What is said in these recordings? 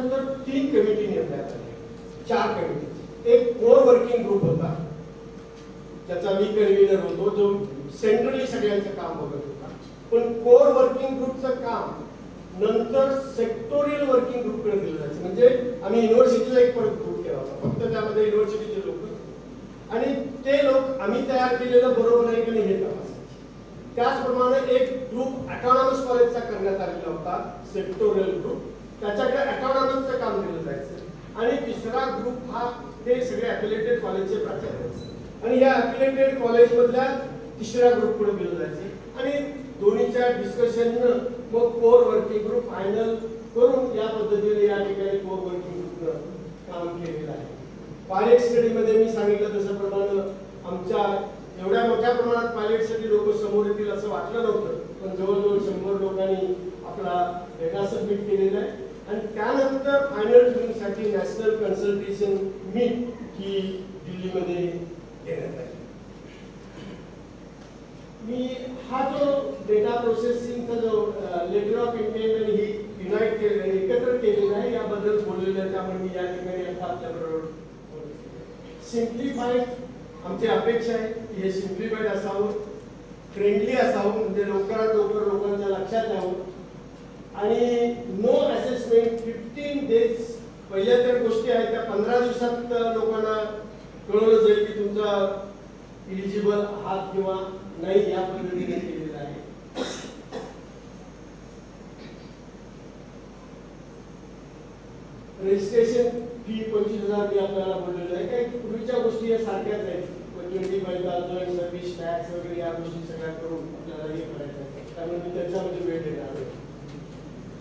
त्याच्यानंतर तीन कमिटी नेमण्यात चार कमिटी एक कोर वर्किंग ग्रुप होता. त्याचा मी कन्व्हिनर होतो जो सेंट्रली सगळ्यांचं काम बघत होता. पण कोर वर्किंग ग्रुपचं काम नंतर सेक्टोरियल वर्किंग ग्रुपकडे दिलं जायचं. म्हणजे आम्ही युनिव्हर्सिटीला एक परत ग्रुप केला होता. फक्त त्यामध्ये युनिव्हर्सिटीचे लोक. आणि ते लोक आम्ही तयार केलेलं बरोबर आहे की नाही हे तपासायचे. त्याचप्रमाणे एक ग्रुप अटॉनॉमस कॉलेजचा करण्यात आलेला होता सेक्टोरियल ग्रुप त्याच्याकडे अटॉनॉमसचं काम दिलं जायचं. आणि तिसरा ग्रुप हा ते सगळे अफिलेटेड कॉलेजचे प्राचार्य आणि या अफिलेटेड कॉलेजमधल्या तिसऱ्या पुढे दिलं जायचं. आणि दोन्हीच्या डिस्कशननं मग कोर वर्किंग ग्रुप फायनल करून या पद्धतीने या ठिकाणी कोर वर्किंग ग्रुपनं काम केलेलं आहे. पायलट स्टडीमध्ये मी सांगितलं तशाप्रमाणे आमच्या एवढ्या मोठ्या प्रमाणात पायलटसाठी लोक समोर येतील असं वाटलं नव्हतं. पण जवळजवळ शंभर लोकांनी आपला डेटा सबमिट केलेला आहे. आणि त्यानंतर फायनल ट्युनिंगसाठी नॅशनल कन्सल्टेशन मीट ही दिल्लीमध्ये घेण्यात आली. मी हा जो डेटा प्रोसेसिंगचा जो लेटर ऑफ इंटेंट आणि ही युनाईट केलेलं एकत्र केलेला आहे याबद्दल बोललेलं आहे त्यामुळे मी या ठिकाणी आता आपल्याबरोबर सिम्प्लिफाईड आमची अपेक्षा आहे की हे सिम्प्लिफाईड असावं फ्रेंडली असावं म्हणजे लवकरात लवकर लोकांच्या लक्षात यावं. आणि नो असेसमेंट फिफ्टीन डेज पहिल्या तर गोष्टी आहेत त्या पंधरा दिवसात लोकांना कळवलं जाईल की तुमचा इलिजिबल आहात किंवा नाही या पद्धतीने केलेलं आहे. रजिस्ट्रेशन फी पंचवीस हजार मी आपल्याला बोललेलं आहे. काही पूर्वीच्या गोष्टी या सारख्याच आहेत. Twenty five thousand service tax वगैरे या गोष्टी सगळ्या करून आपल्याला हे करायचं आहे. त्यामुळे मी त्याच्यामध्ये वेळ देणार आहे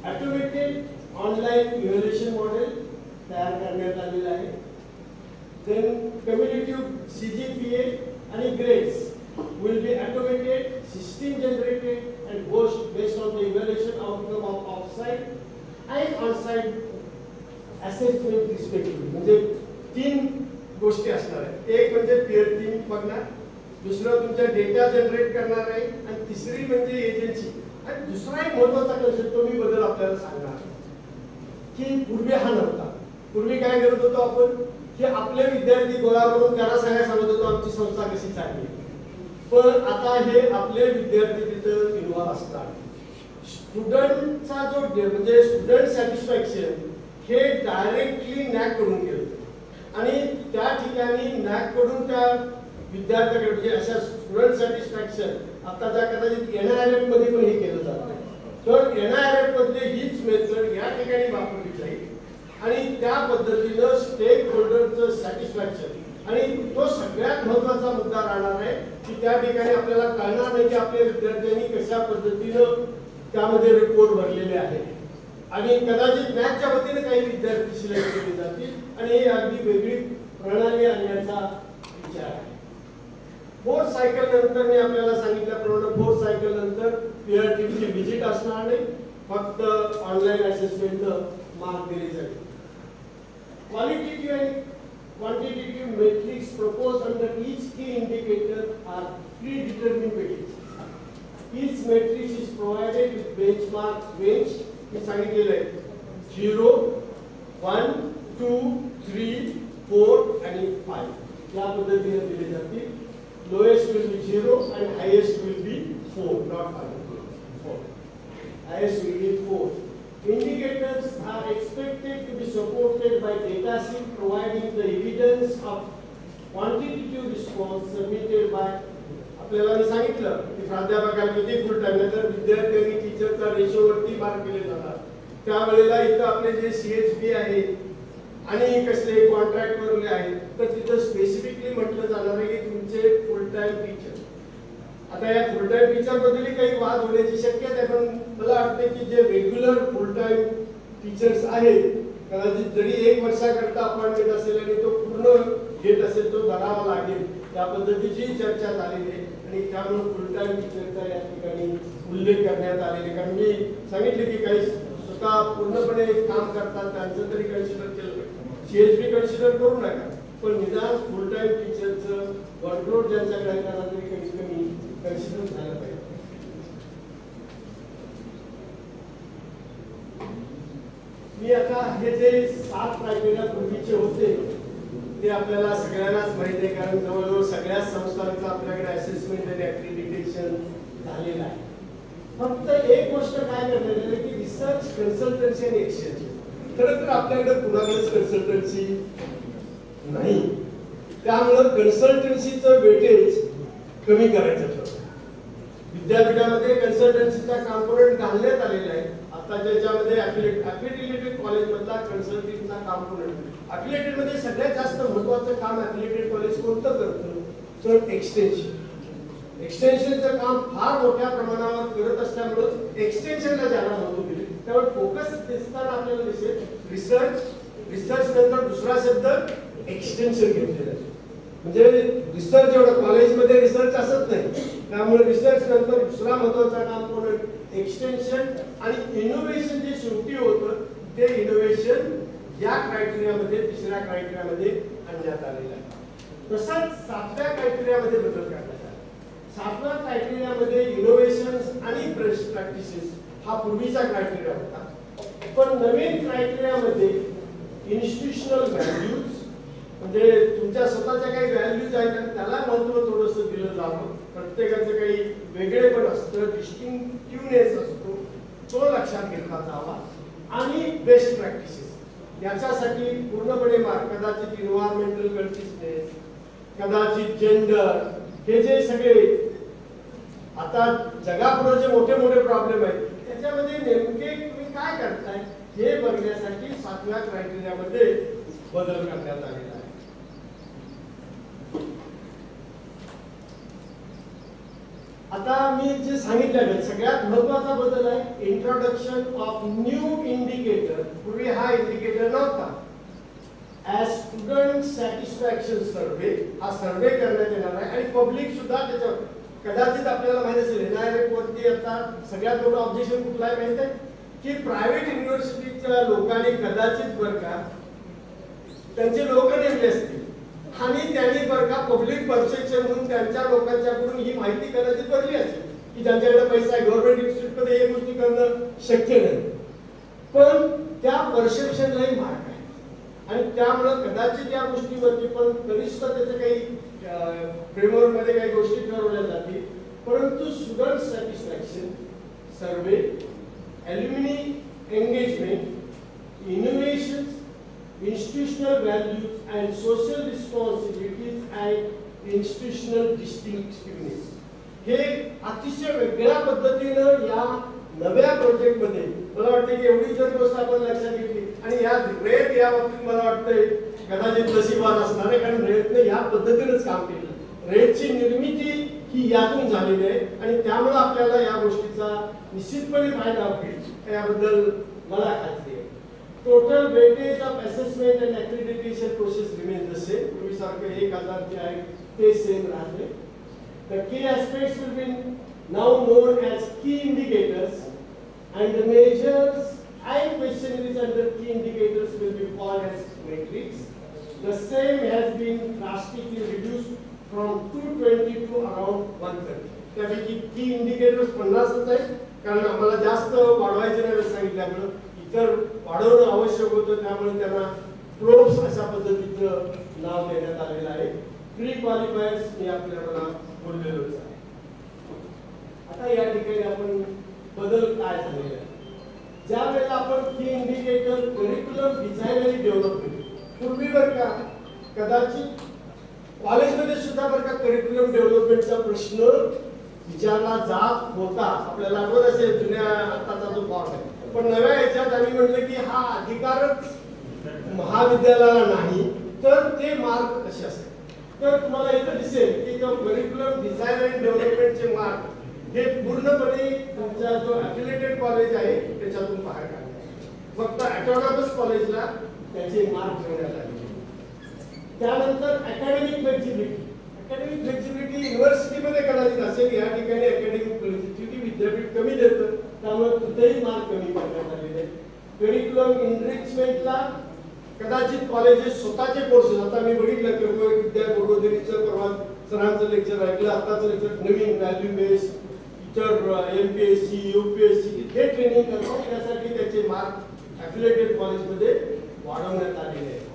ऑटोमेटेड ऑनलाईन इव्हॅल्युएशन मॉडेल तयार करण्यात आलेलं आहे. देन कम्युनिटिव्ह सीजीपीए आणि grades will be automated, system generated and goes based on the evaluation outcome of offsite and onsite assessment respectively. म्हणजे तीन गोष्टी असणार आहेत. एक म्हणजे पिअर टीम बघणार दुसरं तुमचा डेटा जनरेट करणार आहे आणि तिसरी म्हणजे एजन्सी आणि दुसरा एक महत्त्वाचा कन्सेप्ट तो मी बदल आपल्याला सांगणार. की पूर्वी हा नव्हता. पूर्वी काय करत होतो आपण? की आपले विद्यार्थी गोळा करून त्यांना सांगायला सांगत होतो आमची संस्था कशी चालली पण आता हे आपले विद्यार्थी तिथं इन्व्हॉल्व्ह असतात. स्टुडंटचा जो डे- म्हणजे स्टुडंट सॅटिस्फॅक्शन हे डायरेक्टली नॅककडून केलं आणि त्या ठिकाणी नॅककडून त्या विद्यार्थ्याकडे म्हणजे अशा स्टुडंट सॅटिस्फॅक्शन आताच्या कदाचित एनआयआरएफमध्ये पण हे केलं जातं. तर एनआयआरएफ मधले हीच मेथड या ठिकाणी वापरली जाईल. आणि त्या पद्धतीनं स्टेक होल्डरचं सॅटिस्फॅक्शन आणि तो सगळ्यात महत्त्वाचा मुद्दा राहणार आहे की त्या ठिकाणी आपल्याला कळणार नाही की आपल्या विद्यार्थ्यांनी कशा पद्धतीनं त्यामध्ये रिपोर्ट भरलेले आहेत. आणि कदाचित मॅथच्या वतीने काही विद्यार्थी सिलेक्ट केले जातील. आणि ही अगदी वेगळी प्रणाली आणण्याचा विचार आहे. फोर सायकल नंतर मी आपल्याला सांगितल्याप्रमाणे फोर सायकल नंतर पीआर टी चे विजिट असणार नाही. फक्त ऑनलाईन असेसमेंट मार्क दिले जाईल. क्वालिटेटिव्ह आणि quantitative metrics propose under each key indicator are predetermine basis each metrics is provided with benchmark range मी सांगितलेले आहे. Zero one two three four आणि फाईव्ह या पद्धतीने दिले जातील. Lowest will be 0 and highest will be 4, not 5. 4. highest will be 4. Indicators are expected to be supported by data sheet providing the evidence of quantitative response submitted by आपल्याला मी सांगितलं की प्राध्यापकाला किती फुल time नंतर विद्यार्थी आणि टीचरचा रेशोवरती मार्क केले जातात त्यावेळेला इथं आपले जे सी एच बी आहे आणि कसले कॉन्ट्रॅक्ट वरले आहेत तर तिथं स्पेसिफिकली म्हटलं जाणार आहे की तुमचे फुल टाइम टीचर आता या फुल टाइम टीचरबद्दल काही वाद होण्याची शक्यता आहे पण मला वाटते की जे रेग्युलर फुल टाइम टीचर्स आहेत कदाचित जरी एक वर्षाकरता अपॉइंटमेंट असेल आणि तो पूर्ण घेत असेल तो धरावा लागेल त्या पद्धतीची चर्चा झालेली आहे. आणि त्यामुळे फुल टाइम टीचरचा या ठिकाणी उल्लेख करण्यात आलेला कारण मी सांगितले की काही स्वतः पूर्णपणे काम करतात त्यांचं तरी कन्सिडर केलं सीएचपी कन्सिडर करू नका. पण निदान फुल टाइम टीचरचं वर्कलोड ज्यांच्याकडे आहे त्यांना तरी कमीत कमी कन्सिडर झालं पाहिजे. मी आता हे जे सात क्रायटेरिया पूर्वीचे होते ते आपल्याला सगळ्यांनाच माहिती आहे कारण जवळजवळ सगळ्याच संस्थांचं आपल्याकडे असेसमेंट आणि ऍक्रिडिटेशन झालेलं आहे. फक्त एक गोष्ट काय करण्यात आली की रिसर्च कन्सल्टन्सी आणि एक्सचेंज खरं तर आपल्याकडे कुणाकडेच कन्सल्टन्सी नाही. त्यामुळं कन्सल्टन्सीचं वेटेज कमी करायचं ठरवलं विद्यापीठामध्ये कन्सल्टन्सीचा कॉम्पोनंट घालण्यात आलेला आहे. आता ज्याच्यामध्ये अफिलिएटेड कॉलेजमधला कन्सल्टिंगचा कॉम्पोनंट अफिलिएटेडमध्ये सगळ्यात जास्त महत्वाचं काम अफिलिएटेड कॉलेज कोणतं करतं? तर एक्सटेन्शन एक्सटेन्शनचं काम फार मोठ्या प्रमाणावर करत असल्यामुळं एक्सटेन्शनला ज्याला महत्त्व दिले. त्यामुळे फोकस दिसताना आपल्याला दिसेल. रिसर्च रिसर्च नंतर दुसरा शब्द एक्सटेन्शन घेतलेला आहे. म्हणजे रिसर्च एवढं कॉलेजमध्ये रिसर्च असत नाही. त्यामुळे रिसर्च नंतर दुसरा महत्त्वाचा कॉम्पोनंट एक्सटेन्शन आणि इनोव्हेशन जे शेवटी होतं ते इनोव्हेशन या क्रायटेरियामध्ये तिसऱ्या क्रायटेरियामध्ये आणण्यात आलेलं आहे. तसंच सातव्या क्रायटेरियामध्ये बदल करण्यात आला. सातव्या क्रायटेरियामध्ये इनोव्हेशन आणि बेस्ट प्रॅक्टिसेस हा पूर्वीचा क्रायटेरिया होता. पण नवीन क्रायटेरियामध्ये इन्स्टिट्यूशनल व्हॅल्यूज म्हणजे तुमच्या स्वतःच्या काही व्हॅल्यूज आहेत त्याला महत्त्व थोडंसं दिलं जावं प्रत्येकाचं काही वेगळे पण असतं डिस्टिंक्टिव्हनेस असतो. तो लक्षात घेतला जावा. आणि बेस्ट प्रॅक्टिसेस याच्यासाठी पूर्णपणे मार्ग कदाचित इन्व्हायरमेंटल कन्सिस्टनेस कदाचित जेंडर हे जे सगळे आता जगापुढे जे मोठे मोठे प्रॉब्लेम आहेत त्याच्यामध्ये नेमके तुम्ही काय करताय हे बघण्यासाठी सातव्या क्रायटेरियामध्ये बदल करण्यात आलेला आहे. आता मी जे सांगितलं सगळ्यात महत्त्वाचा बदल आहे इंट्रोडक्शन ऑफ न्यू इंडिकेटर पूर्वी हा इंडिकेटर नव्हता. ऍज स्टुडंट सॅटिस्फॅक्शन सर्वे हा सर्वे करण्यात येणार आहे आणि पब्लिक सुद्धा त्याच्यावर कदाचित आपल्याला माहिती असेल एनआयएफ सगळ्यात मोठं ऑब्जेक्शन कुठलं आहे माहिती आहे की प्रायव्हेट युनिव्हर्सिटीच्या लोकांनी कदाचित बर का त्यांचे लोक नेमले असतील. आणि त्यांनी बर का पब्लिक परसेप्शन म्हणून त्यांच्या लोकांच्याकडून ही माहिती कदाचित भरली असेल की ज्यांच्याकडे पैसा आहे गव्हर्नमेंट इन्स्टिट्यूटमध्ये हे गोष्टी करणं शक्य नाही. पण त्या परसेप्शनलाही मार्ग आहे. आणि त्यामुळं कदाचित या गोष्टीवरती पण कनिष्ठ त्याचे काही फ्रेमवर्कमध्ये काही गोष्टी ठरवल्या जातील. परंतु student satisfaction survey alumni engagement innovation institutional values and social responsibilities and institutional distinctiveness. हे अतिशय वेगळ्या पद्धतीनं या नव्या प्रोजेक्टमध्ये मला वाटतं की एवढी जर गोष्ट आपण लक्षात घेतली आणि या रेत या बाबतीत मला वाटतंय कदाचित नशिबात असणार आहे कारण रेतने या पद्धतीनेच काम केलं. रेतची निर्मिती ही यातून झालेली आहे आणि त्यामुळं आपल्याला या गोष्टीचा निश्चितपणे फायदा होईल. याबद्दल मला खात्री आहे. Total weightage of assessment and accreditation process remain जसे पूर्वीसारखे एक हजार जे आहे ते सेम राहते. The key aspect will be now known as key indicators and the measures I question is under key indicators will be called as metrics the same has been plastically reduced from 220 to around 130. त्यापैकी की indicators पन्नासच आहेत. कारण आम्हाला जास्त वाढवायचे नाही सांगितल्यामुळं. इतर वाढवणं आवश्यक होतं त्यामुळे त्यांना प्रोब्स अशा पद्धतीचं नाव देण्यात आलेलं आहे. प्री क्वालिफायर्स मी आपल्याला बोललेलोच आहे. आता या ठिकाणी आपण बदल काय झालेला आहे? ज्या वेळेला आपण की इंडिकेटर करिक्युलम डिझाईन आणि डेव्हलप पूर्वी बर का कदाचित कॉलेजमध्ये सुद्धा बरं का करिक्युलम डेव्हलपमेंटचा प्रश्न विचारला जात होता आपल्याला आठवत असेल जुन्या आताचा जो फॉर्म आहे. पण नव्या याच्यात आम्ही म्हटलं की हा अधिकारच महाविद्यालयाला नाही तर ते मार्क कसे असतात तर तुम्हाला इथं दिसेल की करिक्युलम डिझाईन अँड डेव्हलपमेंटचे मार्क हे पूर्णपणे तुमचा जो अफिलेटेड कॉलेज आहे त्याच्यातून बाहेर काढला. फक्त ऑटोनॉमस कॉलेजला त्याचे मार्क ठेवण्यात आले त्यानंतर अकॅडमिक फ्लेक्झिबिलिटी अकॅडमिक फ्लेक्झिबिलिटी युनिव्हर्सिटीमध्ये कदाचित असेल या ठिकाणी अकॅडमिक फ्लेक्झिबिलिटी विद्यापीठ कमी देतं. त्यामुळे तिथेही मार्क कमी करण्यात आलेले करिक्युलम इनरिचमेंटला कदाचित कॉलेजेस स्वतःचे कोर्सेस आता मी बघितलं की विद्या गोगोदरीचं परवा सरांचं लेक्चर ऐकलं आताचं लेक्चर नवीन व्हॅल्यू बेस इतर M P S C U P S C हे ट्रेनिंग करतो. त्यासाठी त्याचे मार्क ॲफिलेटेड कॉलेजमध्ये वाढवण्यात आलेले आहे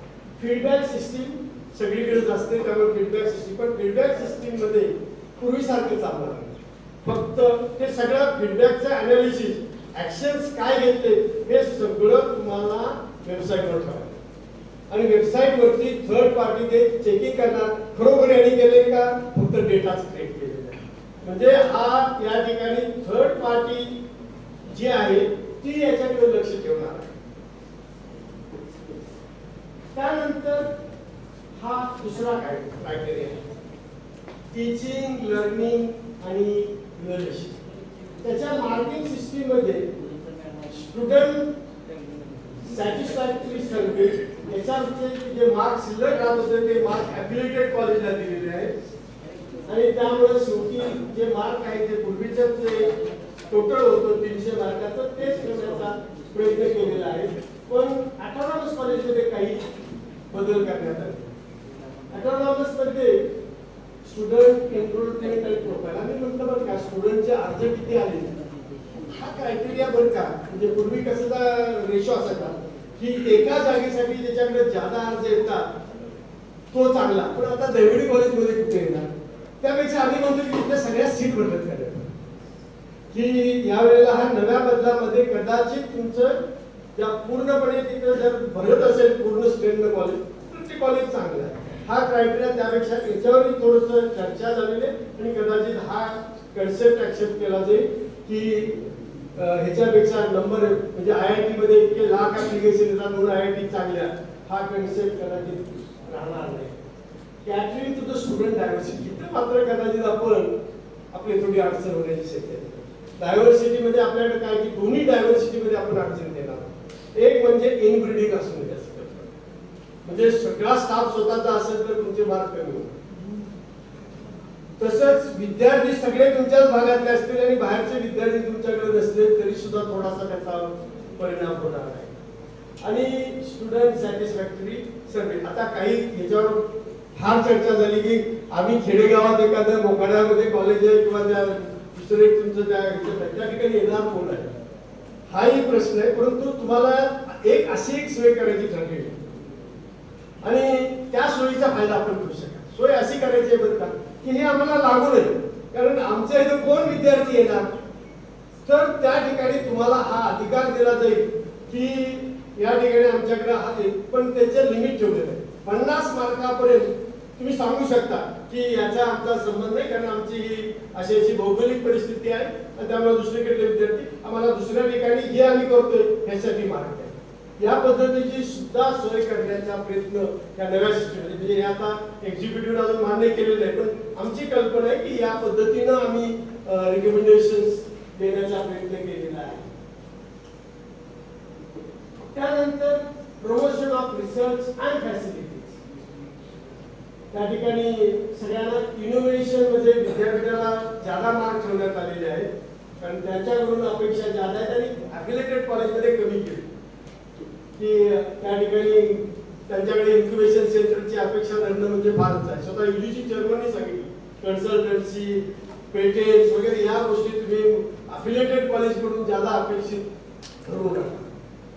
फीडबॅक सिस्टीम सगळीकडे असते त्यामुळे फीडबॅक सिस्टीम पण फीडबॅक सिस्टीममध्ये पूर्वीसारखं चालणार नाही. फक्त ते सगळ्या फीडबॅकचं अनालिसिस ऍक्शन्स काय घेतले हे सगळं तुम्हाला वेबसाईटवर ठेवायचं आणि वेबसाईट वरती थर्ड पार्टी ते चेकिंग करणार. खरोखर यांनी केले का? फक्त डेटाच क्रिएट केलेला आहे. म्हणजे हा या ठिकाणी थर्ड पार्टी जी आहे ती याच्याकडे लक्ष ठेवणार आहे. त्यानंतर हा दुसरा काय क्रायटेरिया टीचिंग लर्निंग आणि इव्हॅल्युएशन त्याच्या मार्किंग सिस्टीममध्ये स्टुडंट सॅटिस्फॅक्टरी सर्व्हिस याच्यावरचे जे मार्क्स शिल्लक राहत होते ते मार्क ॲप्युलेटेड कॉलेजला दिलेले आहेत. आणि त्यामुळे शेवटी जे मार्क आहे ते पूर्वीचं जे टोटल होतं तीनशे मार्काचं तेच करण्याचा प्रयत्न केलेला आहे. पण ऑटोनॉमस कॉलेजमध्ये काही बदल करण्यात आले. ऑटोनॉमसमध्ये स्टुडंट एनरोलमेंट आणि प्रोफाईल आम्ही म्हटलं बरं का स्टुडंटचे अर्ज किती आले? हा क्रायटेरिया बरं का. म्हणजे पूर्वी कसा रेशो असायचा. की एका जागेसाठी ज्याच्याकडे ज्यादा अर्ज येतात तो चांगला. पण आता देवडी कॉलेजमध्ये कुठे येणार? त्यापेक्षा आम्ही म्हणतो की तिथल्या सगळ्या सीट बदलत करायला की यावेळेला हा नव्या बदलामध्ये कदाचित तुमचं ज्या पूर्णपणे तिथं जर भरत असेल पूर्ण स्ट्रेंथ कॉलेज तर ते कॉलेज चांगलं आहे. हा क्रायटेरिया त्यापेक्षा याच्यावरही थोडस चर्चा झालेली आहे. आणि कदाचित हा कन्सेप्ट ऍक्सेप्ट केला जाईल की ह्याच्यापेक्षा नंबर म्हणजे आय आय टी मध्ये इतके लाख ऍप्लिकेशन येतात म्हणून आय आय टी चांगल्या. हा कन्सेप्ट कदाचित राहणार नाही. Catering to the student diversity इथं मात्र कदाचित आपण आपली थोडी अडचण होण्याची शक्यता डायव्हर्सिटीमध्ये आपल्याकडे काय की दोन्ही डायव्हर्सिटी मध्ये आपण अडचण देणार एक म्हणजे इनब्रिडिंग असून म्हणजे सगळा स्टाफ स्वतःचा असेल तर तुमचे मार्क कमी होतात तसंच विद्यार्थी सगळे तुमच्याच भागातले असतील आणि बाहेरचे विद्यार्थी तुमच्याकडे नसले तरी सुद्धा थोडासा त्याचा परिणाम होणार आहे आणि स्टुडंट सॅटिस्फॅक्टरी सर्वे आता काही ह्याच्यावर फार चर्चा झाली की आम्ही खेडेगावात एखाद्या मोकाड्यामध्ये कॉलेज आहे किंवा त्या दुसरे तुमचं त्या त्या ठिकाणी येणार कोण आहे? हाही प्रश्न आहे परंतु तुम्हाला एक अशी एक सोय करायची ठरलेली आणि त्या सोयीचा फायदा आपण करू शकतो सोय अशी करायची आहे बरं का की हे आम्हाला लागू नये. कारण आमच्या इथं कोण विद्यार्थी येणार? तर त्या ठिकाणी तुम्हाला हा अधिकार दिला जाईल की या ठिकाणी आमच्याकडे आहे, पण त्याचे लिमिट ठेवलेलं आहे. पन्नास मार्कापर्यंत तुम्ही सांगू शकता की याचा आमचा संबंध नाही कारण आमची ही अशी अशी भौगोलिक परिस्थिती आहे आणि त्यामुळे दुसरीकडे विद्यार्थी आम्हाला दुसऱ्या ठिकाणी हे आम्ही करतोय ह्यासाठी मार्क आहे या पद्धतीची सुद्धा सोय करण्याचा प्रयत्न या नव्या सिस्टम म्हणजे आता एक्झिक्युटिव्ह अजून मान्य केलेलं आहे. पण आमची कल्पना आहे की या पद्धतीनं आम्ही रिकमेंडेशन देण्याचा प्रयत्न केलेला आहे. त्यानंतर promotion of research and facilities त्या ठिकाणी सगळ्यांना इनोव्हेशनमध्ये म्हणजे विद्यापीठाला ज्यादा मार्क ठेवण्यात आलेले आहेत. कारण त्यांच्याकडून अपेक्षा ज्यादा आहेत आणि अफिलेटेड कॉलेजमध्ये कमी केली की त्या ठिकाणी त्यांच्याकडे इन्क्युबेशन सेंटरची अपेक्षा धरणं म्हणजे फारच आहे. स्वतः युजीसी जर्मनी सांगितली. कन्सल्टन्सी पेटेन्स वगैरे या गोष्टी तुम्ही अफिलिएटेड कॉलेजकडून ज्यादा अपेक्षित ठरवू नका.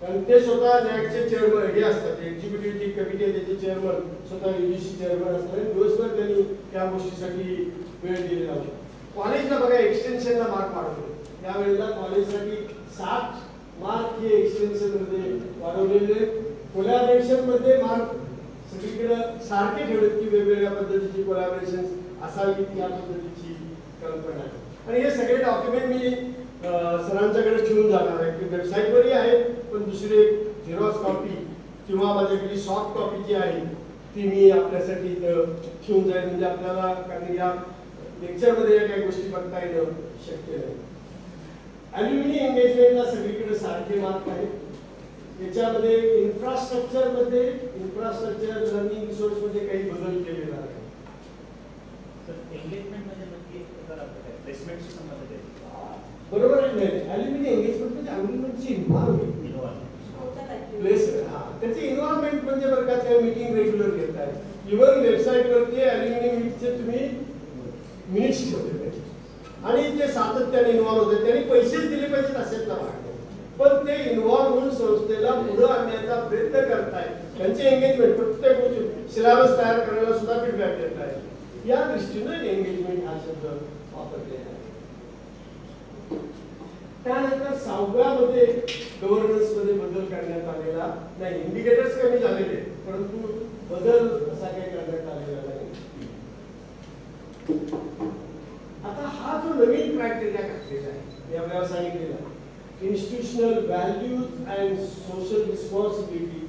कारण ते स्वतः नॅकचे चेअरमन हे असतात एक्झिक्युटिव्ह जी कमिटी आहे त्याचे चेअरमन स्वतः युजीसी चेअरमन असतात. आणि दिवसभर त्यांनी त्या गोष्टीसाठी वेळ दिलेला होता. कॉलेजला बघा एक्सटेन्शनला मार्क वाढवले त्यावेळेला कॉलेजसाठी सात मार्क हे एक्सटेन्शनमध्ये वाढवलेले कोलॅबरेशनमध्ये मार्क सगळीकडे सारखे ठेवलेत की वेगवेगळ्या पद्धतीची कोलॅबरेशन असावी या पद्धतीची कल्पना. आहे आणि हे सगळे डॉक्युमेंट मी सरांच्याकडे ठेवून जाणार आहे. की वेबसाईटवरही आहे पण दुसरी झेरॉक्स कॉपी किंवा माझ्याकडे सॉफ्ट कॉपी जी आहे ती मी आपल्यासाठी इथं ठेवून जाईल. म्हणजे आपल्याला कारण या लेक्चरमध्ये या काही गोष्टी बघता येणं शक्य नाही. अल्युमिनी एंगेजमेंटला सगळीकडे सारखे मार्क आहेत याच्यामध्ये इन्फ्रास्ट्रक्चर मध्ये इन्फ्रास्ट्रक्चर लर्निंग रिसोर्स मध्ये काही बदल केलेला आहे एंगेजमेंट म्हणजे नक्की जर आपलं संबंधित आहे. बरोबर आहे नाही? एंगेजमेंट म्हणजे अल्युमिनची इन्व्हॉल्वमेंट इनोवा प्लेस हा त्याची इन्व्हॉल्वमेंट म्हणजे बरं का त्या मीटिंग रेग्युलर घेत आहे इव्हन सातत्याने इन्व्हॉल्व्ह होते. त्यांनी पैसेच दिले पाहिजेत असेच ना पण ते इन्व्हॉल्व्ह होऊन संस्थेला पुढे आणण्याचा प्रयत्न करतायत. त्यांचे एंगेजमेंट प्रत्येक गोष्टी सिलेबस तयार करायला सुद्धा फीडबॅक देत आहे या दृष्टीनं एंगेजमेंट हा शब्द वापरलेला आहे. त्यानंतर सहाव्यामध्ये गव्हर्नन्समध्ये बदल करण्यात आलेला नाही इंडिकेटर्स कमी झालेले परंतु बदल असा काही करण्यात आलेला नाही आता हा जो नवीन क्रायटेरिया घातलेला या वेळा सांगितलेला institutional values and social responsibility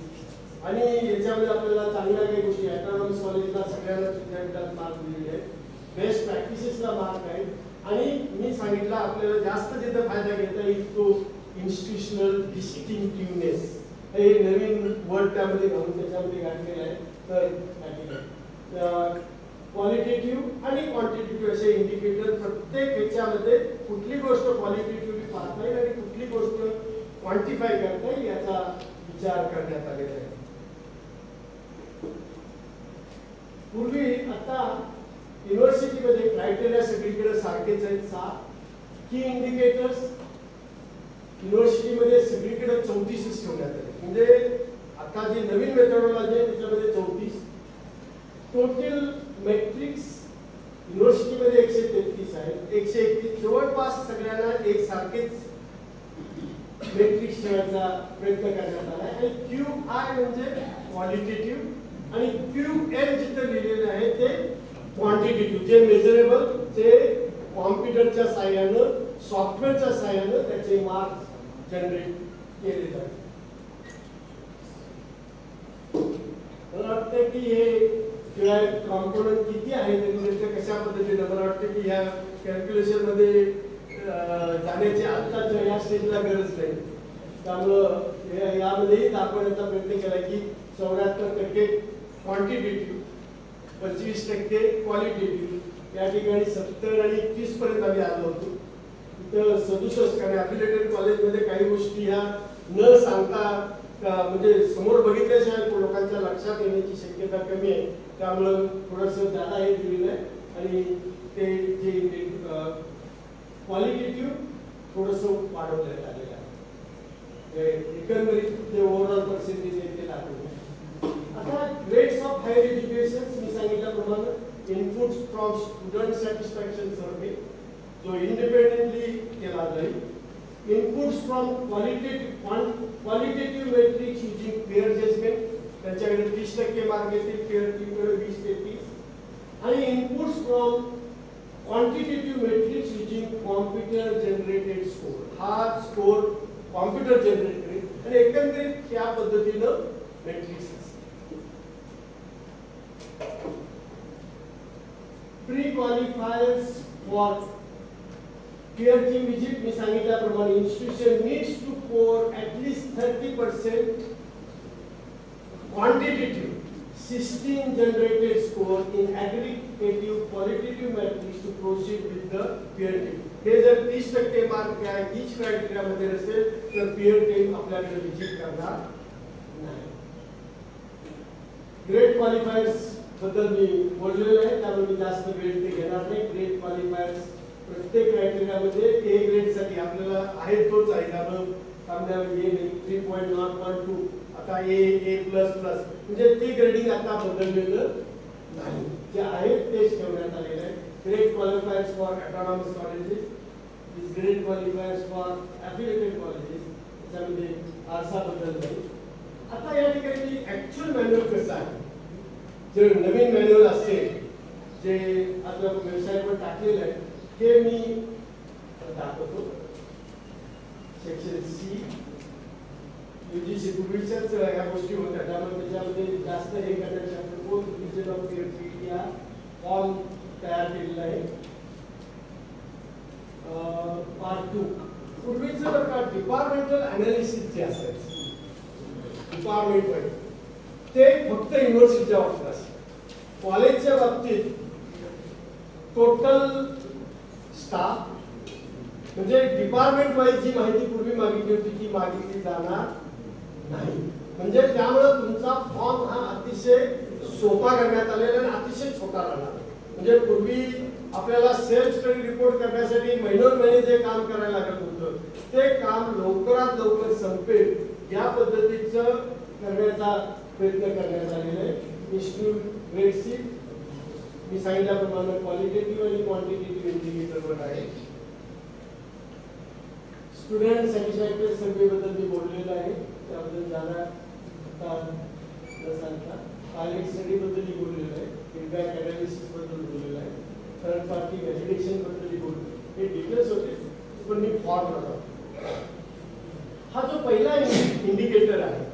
आणि याच्यामध्ये आपल्याला चांगल्या काही गोष्टी अटॉनॉमस कॉलेजला सगळ्यांना विद्यापीठात मार्क दिलेले आहेत. बेस्ट प्रॅक्टिसेसला मार्क आहेत. आणि मी सांगितलं आपल्याला जास्त जिथं फायदा घेता येईल तो इन्स्टिट्यूशनल डिस्टिंक्टिव्हनेस हे नवीन वर्ड त्यामध्ये घालून त्याच्यामध्ये घातलेलं आहे तर ठिकाणी क्वालिटेटिव्ह आणि क्वांटिटेटिव्ह असे इंडिकेटर प्रत्येक ह्याच्यामध्ये कुठली गोष्ट क्वालिटेटिव्हली पाहता येईल आणि कुठली गोष्ट क्वांटिफाय करता येईल याचा विचार करण्यात आलेला आहे. पूर्वी आता युनिव्हर्सिटीमध्ये क्रायटेरिया सगळीकडे सारखेच आहेत. सहा की इंडिकेटर्स युनिव्हर्सिटीमध्ये सगळीकडे चौतीसच ठेवण्यात आले. म्हणजे आता जी नवीन मेथडॉलॉजी आहे त्याच्यामध्ये चौतीस. टोटल मेट्रिक्स युनिव्हर्सिटीमध्ये एकशे तेहतीस आहेत एकशे एकतीस जवळपास सगळ्यांना एक सारखेच मेट्रिक्स ठेवायचा प्रयत्न करण्यात आला आणि क्यू आय म्हणजे क्वालिटेटिव्ह आणि क्यू एल जिथं लिहिलेलं आहे ते क्वांटिटेटिव्ह जे मेजरेबल ते कॉम्प्युटरच्या साह्यानं सॉफ्टवेअरच्या साह्यानं त्याचे मार्क्स जनरेट केले जातात. मला वाटतं की हे कॉम्पोनंट किती आहे त्यांनी म्हणजे कशा पद्धतीने? मला वाटतं की ह्या कॅल्क्युलेशनमध्ये जाण्याची आत्ताच्या या स्टेजला गरज नाही. त्यामुळं यामध्येही दाखवण्याचा प्रयत्न केला की चौऱ्याहत्तर टक्के क्वांटिटेटिव्ह पंचवीस टक्के क्वालिटेटिव्ह या ठिकाणी सत्तर आणि तीस पर्यंत आम्ही आलो होतो. तर सदुसष्ट कारण अफिलेटेड कॉलेजमध्ये काही गोष्टी ह्या न सांगता म्हणजे समोर बघितल्याशिवाय लोकांच्या लक्षात येण्याची शक्यता कमी आहे. त्यामुळं थोडंसं जादा हे दिलेलं आहे. आणि ते जे क्वालिटेटिव्ह थोडंसं वाढवण्यात आलेलं आहे म्हणजे ते एकंदरीत जे ओव्हरऑल पर्सेंटेज आहे ते दाखवलं आता ग्रेड्स ऑफ हायर एज्युकेशन मी सांगितल्याप्रमाणे input from student satisfaction survey जो इंडिपेंडेंटली केला जाईल. Inputs from qualitative qualitative metrics using peer judgement त्यांच्याकडे तीस टक्के मार्क येतील पेअर टीमकडे वीस ते तीस. आणि inputs from quantitative metrics using computer generated score हा स्कोर कॉम्प्युटर जनरेटेड आणि एकंदरीत या पद्धतीनं मेट्रिक्स प्री क्वालिफायर्स फॉर पेअरची विजिट मी सांगितल्याप्रमाणे institution needs to score at least thirty percent quantitative system generated score in aggregative qualitative matrix to proceed with the peer team हे जर तीस टक्के मार्क या हीच क्रायटेरियामध्ये असेल तर पेअर टीम आपल्याकडे विजिट करणार नाही. ग्रेट क्वालिफायर्सबद्दल मी बोललेलो आहे त्यामुळे मी जास्त वेळ ते घेणार नाही. ग्रेट क्वालिफायर्स प्रत्येक क्रायटेरियामध्ये ए ग्रेडसाठी आपल्याला आहे तोच आहे त्यामुळे कामद्यामध्ये A three point nought point two आता ए ए प्लस प्लस म्हणजे ते ग्रेडिंग आता बदललेलं नाही. जे आहे तेच ठेवण्यात आलेलं आहे. Grade qualifiers for autonomous colleges grade qualifiers for affiliated colleges त्याच्यामध्ये फारसा बदल नाही. आता या ठिकाणी ऍक्च्युअल मॅन्युअल कसं आहे? जे नवीन मॅन्युअल असेल जे आपल्या वेबसाईटवर टाकलेलं आहे हे मी दाखवतो. सेक्शन सी म्हणजे पूर्वीच्याच ह्या गोष्टी होत्या. त्यामुळे त्याच्यामध्ये जास्त हे करण्याच्या आपण कोण ऑफ पेअर या फॉर्म तयार केलेला आहे. पार्ट टू पूर्वीचं जर का डिपार्टमेंटल अनालिसिस जे असायचं. डिपार्टमेंट ते फक्त युनिव्हर्सिटीच्या बाबतीत असतं कॉलेजच्या बाबतीत टोटल स्टाफ म्हणजे डिपार्टमेंट वाईज जी माहिती पूर्वी मागितली होती ती मागितली जाणार नाही. म्हणजे त्यामुळे तुमचा फॉर्म हा अतिशय सोपा करण्यात आलेला आणि अतिशय छोटा राहणार म्हणजे पूर्वी आपल्याला सेल्फ स्टडी रिपोर्ट करण्यासाठी महिनोन महिने जे काम करायला लागत होतं ते काम लवकरात लवकर संपेल या पद्धतीचं करण्याचा प्रयत्न करण्यात आलेला आहे. इन्स्टिट्यूट ग्रेड मी सांगितल्याप्रमाणे क्वालिटेटिव्ह आणि क्वांटिटेटिव्ह इंडिकेटरवर आहे. स्टुडंट सॅटिस्फॅक्टरी सर्वे बद्दल मी बोललेलं आहे. त्याबद्दल ज़्यादा सांगता पायलट स्टडी बोललेलं आहे फीडबॅक अनालिसिस बोललेलं आहे थर्ड पार्टी व्हॅलिडेशन बद्दल हे। डिटेल्स होते पण मी फॉर्म होता हा जो पहिला इंडिकेटर आहे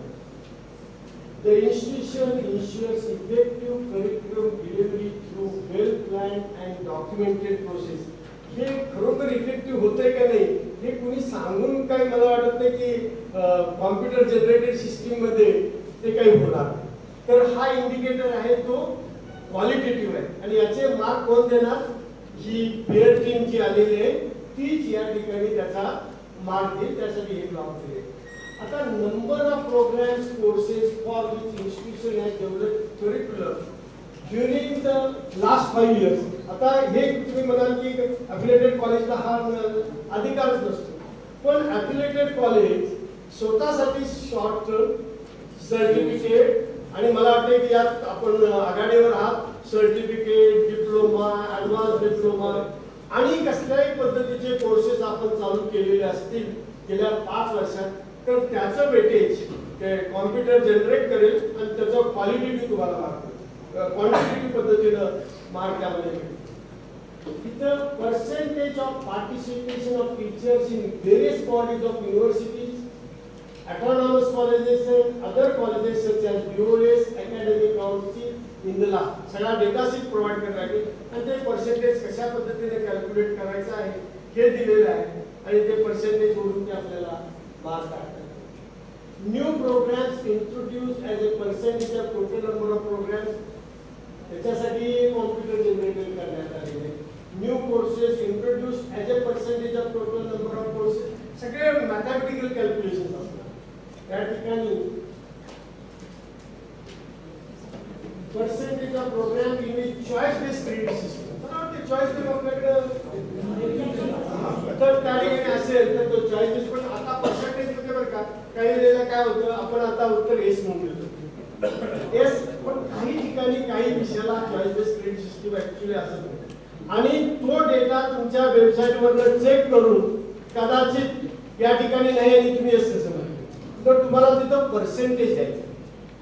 The institution ensures effective curriculum delivery through well-planned and documented process. हे खरोखर इफेक्टिव्ह होतंय का नाही? हे कुणी सांगून काही मला वाटत नाही की कॉम्प्युटर जनरेटेड सिस्टीममध्ये ते काही होणार तर हा इंडिकेटर आहे तो क्वालिटेटिव्ह आहे. आणि याचे मार्क कोण देणार? जी पेअर टीम जी आलेली आहे तीच या ठिकाणी त्याचा मार्क देईल त्यासाठी हे ब्लॉक दिले आता number of programmes courses for which institution has develop curriculum during the last five years आता हे तुम्ही म्हणाल की अफिलेटेड कॉलेजला हा अधिकारच नसतो. पण अफिलेटेड कॉलेज स्वतःसाठी शॉर्ट टर्म सर्टिफिकेट आणि मला वाटते की यात आपण आघाडीवर आहात. सर्टिफिकेट डिप्लोमा ऍडव्हान्स डिप्लोमा आणि कसल्याही पद्धतीचे कोर्सेस आपण चालू केलेले असतील गेल्या पाच वर्षात तर त्याचं वेटेज ते कॉम्प्युटर जनरेट करेल आणि त्याचं क्वालिटी तुम्हाला मार्क क्वांटिटेटिव्ह पद्धतीनं मार्क त्यामध्ये तिथं इथं percentage of participation of teachers in various bodies of universities autonomous colleges and other colleges such as BOS, academic council in सगळा डेटा सीट प्रोव्हाइड करण्यात आहे आणि ते पर्सेंटेज कशा पद्धतीने कॅल्क्युलेट करायचं आहे हे दिलेलं आहे आणि ते पर्सेंटेज वरून ते आपल्याला मार्क काढतात new programmes introduce as a percentage of total number of programmes त्याच्यासाठी कॉम्प्युटर जनरेटेड करण्यात आलेले. New courses introduce as a percentage of total number of courses सगळे मॅथमॅटिकल कॅल्क्युलेशन असतात. त्या ठिकाणी percentage of programme in choice based credit system मला choice based आपल्याकडे तर त्या ठिकाणी असेल तर तो चॉईस बेस्ड पण आता पर्सेंटेज होते बरं का. काही वेळेला काय होतं आपण आता उत्तर एस म्हणून देतो. येस पण काही ठिकाणी काही विषयाला choice based credit system actually असत नाही आणि तो डेटा तुमच्या वेबसाईट वरनं चेक करून कदाचित या ठिकाणी नाही आणि तुम्ही एस कसं तर तुम्हाला तिथं पर्सेंटेज द्यायचं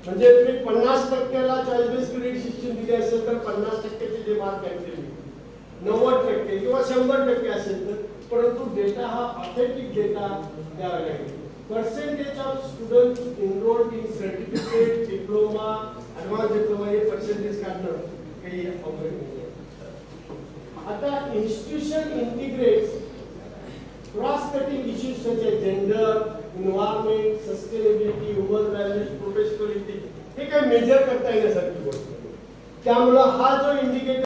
म्हणजे तुम्ही पन्नास टक्क्याला चॉईस बेस क्रेडिट सिस्टम दिली असेल तर पन्नास टक्क्याचे जे मार्क आहेत नव्वद टक्के किंवा शंभर टक्के असेल तर परंतु डेटा हा ऑथेंटिक डेटा द्यावा लागेल. Percentage of student enrolled in certificate diploma advance diploma हे पर्सेंटेज काढणं काही अवघड नाही आता institution integrates cross cutting issues such as gender, environment, sustainability, human values, professionality हे काही मेजर करता येण्यासारखी गोष्ट आहे. त्यामुळं हा जो इंडिकेटर